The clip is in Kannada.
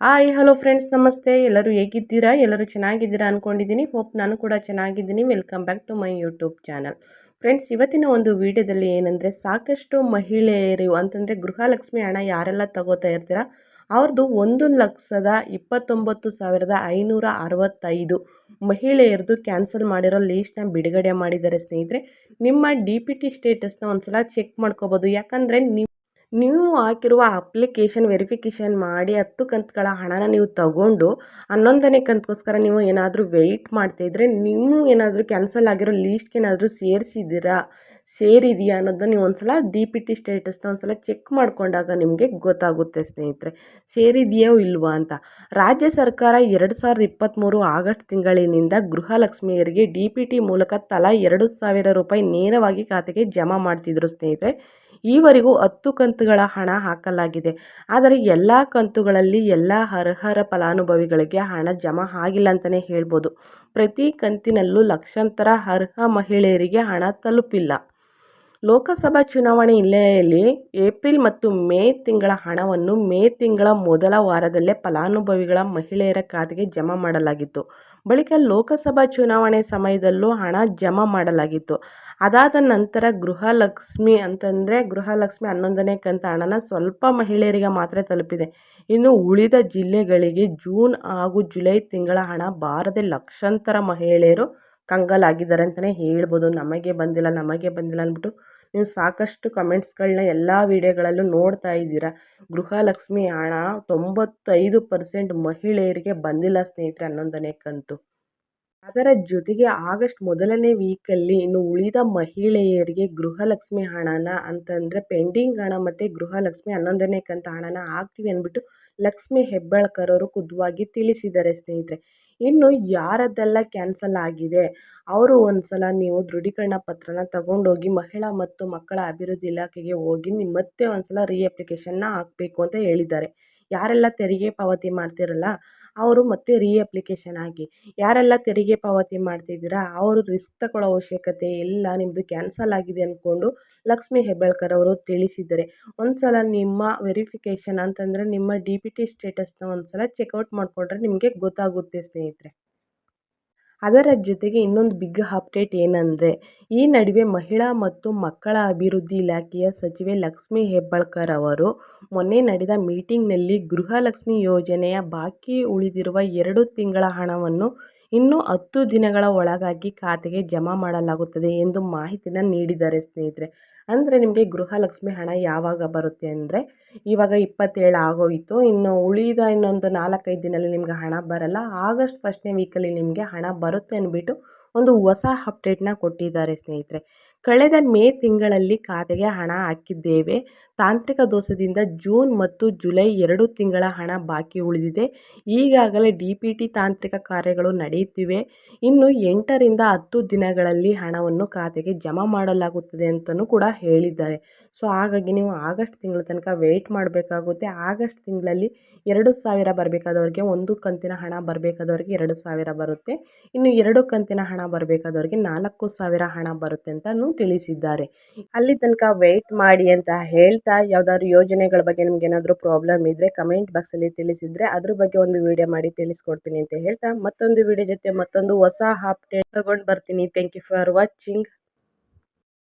ಹಾಯ್ ಹಲೋ ಫ್ರೆಂಡ್ಸ್ ನಮಸ್ತೆ. ಎಲ್ಲರೂ ಹೇಗಿದ್ದೀರಾ? ಎಲ್ಲರೂ ಚೆನ್ನಾಗಿದ್ದೀರಾ ಅಂದ್ಕೊಂಡಿದ್ದೀನಿ ಹೋಪ್ ನಾನು ಕೂಡ ಚೆನ್ನಾಗಿದ್ದೀನಿ. Welcome back to my YouTube channel friends ಇವತ್ತಿನ ಒಂದು ವಿಡಿಯೋದಲ್ಲಿ ಏನಂದರೆ, ಸಾಕಷ್ಟು ಮಹಿಳೆಯರು ಅಂತಂದರೆ ಗೃಹಲಕ್ಷ್ಮಿ ಹಣ ಯಾರೆಲ್ಲ ತಗೋತಾ ಇರ್ತೀರಾ? ಅವ್ರದ್ದು ಒಂದು ಲಕ್ಷದ ಇಪ್ಪತ್ತೊಂಬತ್ತು ಸಾವಿರದ ಐನೂರ ಅರವತ್ತೈದು ಮಹಿಳೆಯರದು ಕ್ಯಾನ್ಸಲ್ ಮಾಡಿರೋ ಲೀಸ್ಟ್ನ ಬಿಡುಗಡೆ ಮಾಡಿದ್ದಾರೆ ಸ್ನೇಹಿತರೆ. ನಿಮ್ಮ ಡಿ ಪಿ ಟಿ ಸ್ಟೇಟಸ್ನ ಒಂದು ಸಲ ಚೆಕ್ ಮಾಡ್ಕೋಬೋದು. ಯಾಕಂದರೆ ನೀವು ಹಾಕಿರುವ ಅಪ್ಲಿಕೇಶನ್ ವೆರಿಫಿಕೇಷನ್ ಮಾಡಿ ಹತ್ತು ಕಂತುಗಳ ಹಣನ ನೀವು ತಗೊಂಡು ಹನ್ನೊಂದನೇ ಕಂತುಗೋಸ್ಕರ ನೀವು ಏನಾದರೂ ವೆಯ್ಟ್ ಮಾಡ್ತಾಯಿದ್ರೆ ನೀವು ಏನಾದರೂ ಕ್ಯಾನ್ಸಲ್ ಆಗಿರೋ ಲೀಸ್ಟ್ಗೇನಾದರೂ ಸೇರಿಸಿದ್ದೀರಾ, ಸೇರಿದೆಯಾ ಅನ್ನೋದನ್ನ ನೀವು ಒಂದು ಸಲ ಡಿ ಪಿ ಟಿ ಸ್ಟೇಟಸ್ನ ಒಂದು ಸಲ ಚೆಕ್ ಮಾಡಿಕೊಂಡಾಗ ನಿಮಗೆ ಗೊತ್ತಾಗುತ್ತೆ ಸ್ನೇಹಿತರೆ. ಸೇರಿದೆಯೋ ಇಲ್ವಾ ಅಂತ. ರಾಜ್ಯ ಸರ್ಕಾರ ಎರಡು ಸಾವಿರದ ಇಪ್ಪತ್ತ್ಮೂರು ಆಗಸ್ಟ್ ತಿಂಗಳಿನಿಂದ ಗೃಹಲಕ್ಷ್ಮಿಯರಿಗೆ ಡಿ ಪಿ ಟಿ ಮೂಲಕ ತಲಾ ಎರಡು ಸಾವಿರ ರೂಪಾಯಿ ನೇರವಾಗಿ ಖಾತೆಗೆ ಜಮಾ ಮಾಡ್ತಿದ್ರು ಸ್ನೇಹಿತರೆ. ಈವರೆಗೂ ಹತ್ತು ಕಂತುಗಳ ಹಣ ಹಾಕಲಾಗಿದೆ. ಆದರೆ ಎಲ್ಲ ಕಂತುಗಳಲ್ಲಿ ಎಲ್ಲ ಅರ್ಹರ ಫಲಾನುಭವಿಗಳಿಗೆ ಹಣ ಜಮಾ ಆಗಿಲ್ಲ ಅಂತಲೇ ಹೇಳ್ಬೋದು. ಪ್ರತಿ ಕಂತಿನಲ್ಲೂ ಲಕ್ಷಾಂತರ ಅರ್ಹ ಮಹಿಳೆಯರಿಗೆ ಹಣ ತಲುಪಿಲ್ಲ. ಲೋಕಸಭಾ ಚುನಾವಣೆ ಹಿನ್ನೆಲೆಯಲ್ಲಿ ಏಪ್ರಿಲ್ ಮತ್ತು ಮೇ ತಿಂಗಳ ಹಣವನ್ನು ಮೇ ತಿಂಗಳ ಮೊದಲ ವಾರದಲ್ಲೇ ಫಲಾನುಭವಿಗಳ ಮಹಿಳೆಯರ ಖಾತೆಗೆ ಜಮಾ ಮಾಡಲಾಗಿತ್ತು. ಬಳಿಕ ಲೋಕಸಭಾ ಚುನಾವಣೆ ಸಮಯದಲ್ಲೂ ಹಣ ಜಮಾ ಮಾಡಲಾಗಿತ್ತು. ಅದಾದ ನಂತರ ಗೃಹಲಕ್ಷ್ಮಿ ಅಂತಂದರೆ ಗೃಹಲಕ್ಷ್ಮಿ ಹನ್ನೊಂದನೇ ಕಂತ ಹಣನ ಸ್ವಲ್ಪ ಮಹಿಳೆಯರಿಗೆ ಮಾತ್ರ ತಲುಪಿದೆ. ಇನ್ನು ಉಳಿದ ಜಿಲ್ಲೆಗಳಿಗೆ ಜೂನ್ ಹಾಗೂ ಜುಲೈ ತಿಂಗಳ ಹಣ ಬಾರದೆ ಲಕ್ಷಾಂತರ ಮಹಿಳೆಯರು ಕಂಗಾಲಾಗಿದ್ದಾರೆ ಅಂತಲೇ ಹೇಳ್ಬೋದು. ನಮಗೆ ಬಂದಿಲ್ಲ ನಮಗೆ ಬಂದಿಲ್ಲ ಅಂದ್ಬಿಟ್ಟು ನೀವು ಸಾಕಷ್ಟು ಕಮೆಂಟ್ಸ್ಗಳನ್ನ ಎಲ್ಲ ವೀಡಿಯೋಗಳಲ್ಲೂ ನೋಡ್ತಾ ಇದ್ದೀರಾ. ಗೃಹಲಕ್ಷ್ಮಿ ಹಣ ತೊಂಬತ್ತೈದು ಪರ್ಸೆಂಟ್ ಮಹಿಳೆಯರಿಗೆ ಬಂದಿಲ್ಲ ಸ್ನೇಹಿತರೆ ಹನ್ನೊಂದನೇ ಕಂತು. ಅದರ ಜೊತೆಗೆ ಆಗಸ್ಟ್ ಮೊದಲನೇ ವೀಕಲ್ಲಿ ಇನ್ನು ಉಳಿದ ಮಹಿಳೆಯರಿಗೆ ಗೃಹಲಕ್ಷ್ಮಿ ಹಣನ ಅಂತಂದರೆ ಪೆಂಡಿಂಗ್ ಹಣ ಮತ್ತು ಗೃಹಲಕ್ಷ್ಮಿ ಹನ್ನೊಂದನೇ ಕಂತ ಹಣನ ಹಾಕ್ತೀವಿ ಅಂದ್ಬಿಟ್ಟು ಲಕ್ಷ್ಮಿ ಹೆಬ್ಬಾಳ್ಕರ್ ಅವರು ಖುದ್ವಾಗಿ ತಿಳಿಸಿದ್ದಾರೆ ಸ್ನೇಹಿತರೆ. ಇನ್ನು ಯಾರದ್ದೆಲ್ಲ ಕ್ಯಾನ್ಸಲ್ ಆಗಿದೆ? ಅವರು ಒಂದು ಸಲ ನೀವು ದೃಢೀಕರಣ ಪತ್ರನ ತಗೊಂಡೋಗಿ ಮಹಿಳಾ ಮತ್ತು ಮಕ್ಕಳ ಅಭಿವೃದ್ಧಿ ಇಲಾಖೆಗೆ ಹೋಗಿ ನಿಮ್ಮ ಮತ್ತೆ ಒಂದು ಸಲ ರೀ ಅಪ್ಲಿಕೇಶನ್ನ ಹಾಕಬೇಕು ಅಂತ ಹೇಳಿದ್ದಾರೆ. ಯಾರೆಲ್ಲ ತೆರಿಗೆ ಪಾವತಿ ಮಾಡ್ತಿರಲ್ಲ ಅವರು ಮತ್ತೆ ರೀ ಅಪ್ಲಿಕೇಶನ್ ಹಾಕಿ ಯಾರೆಲ್ಲ ತೆರಿಗೆ ಪಾವತಿ ಮಾಡ್ತಿದ್ದೀರಾ, ಅವರು ರಿಸ್ಕ್ ತಗೊಳ್ಳೋ ಅವಶ್ಯಕತೆ ಇಲ್ಲ ನಿಮ್ಮದು ಕ್ಯಾನ್ಸಲ್ ಆಗಿದೆ ಅಂದ್ಕೊಂಡು ಲಕ್ಷ್ಮಿ ಹೆಬ್ಬಾಳ್ಕರ್ ಅವರು ತಿಳಿಸಿದ್ದಾರೆ. ಒಂದು ಸಲ ನಿಮ್ಮ ವೆರಿಫಿಕೇಷನ್ ಅಂತಂದರೆ ನಿಮ್ಮ ಡಿ ಪಿ ಟಿ ಸ್ಟೇಟಸ್ನ ಒಂದು ಸಲ ಚೆಕ್ಔಟ್ ಮಾಡಿಕೊಂಡ್ರೆ ನಿಮಗೆ ಗೊತ್ತಾಗುತ್ತೆ ಸ್ನೇಹಿತರೆ. ಅದರ ಜೊತೆಗೆ ಇನ್ನೊಂದು ಬಿಗ್ ಅಪ್ಡೇಟ್ ಏನಂದರೆ, ಈ ನಡುವೆ ಮಹಿಳಾ ಮತ್ತು ಮಕ್ಕಳ ಅಭಿವೃದ್ಧಿ ಇಲಾಖೆಯ ಸಚಿವೆ ಲಕ್ಷ್ಮಿ ಹೆಬ್ಬಾಳ್ಕರ್ ಅವರು ಮೊನ್ನೆ ನಡೆದ ಮೀಟಿಂಗ್ನಲ್ಲಿ ಗೃಹಲಕ್ಷ್ಮಿ ಯೋಜನೆಯ ಬಾಕಿ ಉಳಿದಿರುವ ಎರಡು ತಿಂಗಳ ಹಣವನ್ನು ಇನ್ನೂ ಹತ್ತು ದಿನಗಳ ಒಳಗಾಗಿ ಖಾತೆಗೆ ಜಮಾ ಮಾಡಲಾಗುತ್ತದೆ ಎಂದು ಮಾಹಿತಿನ ನೀಡಿದ್ದಾರೆ ಸ್ನೇಹಿತರೆ. ಅಂದರೆ ನಿಮಗೆ ಗೃಹಲಕ್ಷ್ಮಿ ಹಣ ಯಾವಾಗ ಬರುತ್ತೆ ಅಂದರೆ ಇವಾಗ ಇಪ್ಪತ್ತೇಳು ಆಗೋಯಿತು, ಇನ್ನು ಉಳಿದ ಇನ್ನೊಂದು ನಾಲ್ಕೈದು ದಿನದಲ್ಲಿ ನಿಮಗೆ ಹಣ ಬರಲ್ಲ. ಆಗಸ್ಟ್ ಫಸ್ಟ್ನೇ ವೀಕಲ್ಲಿ ನಿಮಗೆ ಹಣ ಬರುತ್ತೆ ಅಂದ್ಬಿಟ್ಟು ಒಂದು ಹೊಸ ಅಪ್ಡೇಟ್ನ ಕೊಟ್ಟಿದ್ದಾರೆ ಸ್ನೇಹಿತರೆ. ಕಳೆದ ಮೇ ತಿಂಗಳಲ್ಲಿ ಖಾತೆಗೆ ಹಣ ಹಾಕಿದ್ದೇವೆ. ತಾಂತ್ರಿಕ ದೋಷದಿಂದ ಜೂನ್ ಮತ್ತು ಜುಲೈ ಎರಡು ತಿಂಗಳ ಹಣ ಬಾಕಿ ಉಳಿದಿದೆ. ಈಗಾಗಲೇ ಡಿ ಪಿ ಟಿ ತಾಂತ್ರಿಕ ಕಾರ್ಯಗಳು ನಡೆಯುತ್ತಿವೆ. ಇನ್ನು ಎಂಟರಿಂದ ಹತ್ತು ದಿನಗಳಲ್ಲಿ ಹಣವನ್ನು ಖಾತೆಗೆ ಜಮಾ ಮಾಡಲಾಗುತ್ತದೆ ಅಂತಲೂ ಕೂಡ ಹೇಳಿದ್ದಾರೆ. ಸೊ, ಹಾಗಾಗಿ ನೀವು ಆಗಸ್ಟ್ ತಿಂಗಳ ತನಕ ವೆಯ್ಟ್ ಮಾಡಬೇಕಾಗುತ್ತೆ. ಆಗಸ್ಟ್ ತಿಂಗಳಲ್ಲಿ ಎರಡು ಸಾವಿರ ಬರಬೇಕಾದವ್ರಿಗೆ ಒಂದು ಕಂತಿನ ಹಣ ಬರಬೇಕಾದವ್ರಿಗೆ ಎರಡು ಸಾವಿರ ಬರುತ್ತೆ. ಇನ್ನು ಎರಡು ಕಂತಿನ ಹಣ ಬರಬೇಕಾದವ್ರಿಗೆ ನಾಲ್ಕು ಸಾವಿರ ಹಣ ಬರುತ್ತೆ ಅಂತಲೂ ತಿಳಿಸಿದ್ದಾರೆ. ಅಲ್ಲಿ ತನಕ ವೆಯ್ಟ್ ಮಾಡಿ ಅಂತ ಹೇಳ್ತಾ ಯಾವುದಾದ್ರು ಯೋಜನೆಗಳ ಬಗ್ಗೆ ನಿಮ್ಗೆ ಏನಾದರೂ ಪ್ರಾಬ್ಲಮ್ ಇದ್ದರೆ ಕಮೆಂಟ್ ಬಾಕ್ಸಲ್ಲಿ ತಿಳಿಸಿದರೆ ಅದ್ರ ಬಗ್ಗೆ ಒಂದು ವಿಡಿಯೋ ಮಾಡಿ ತಿಳಿಸ್ಕೊಡ್ತೀನಿ ಅಂತ ಹೇಳ್ತಾ ಮತ್ತೊಂದು ವಿಡಿಯೋ ಜೊತೆ ಮತ್ತೊಂದು ಹೊಸ ಅಪ್ಡೇಟ್ ತಗೊಂಡು ಬರ್ತೀನಿ. Thank you for watching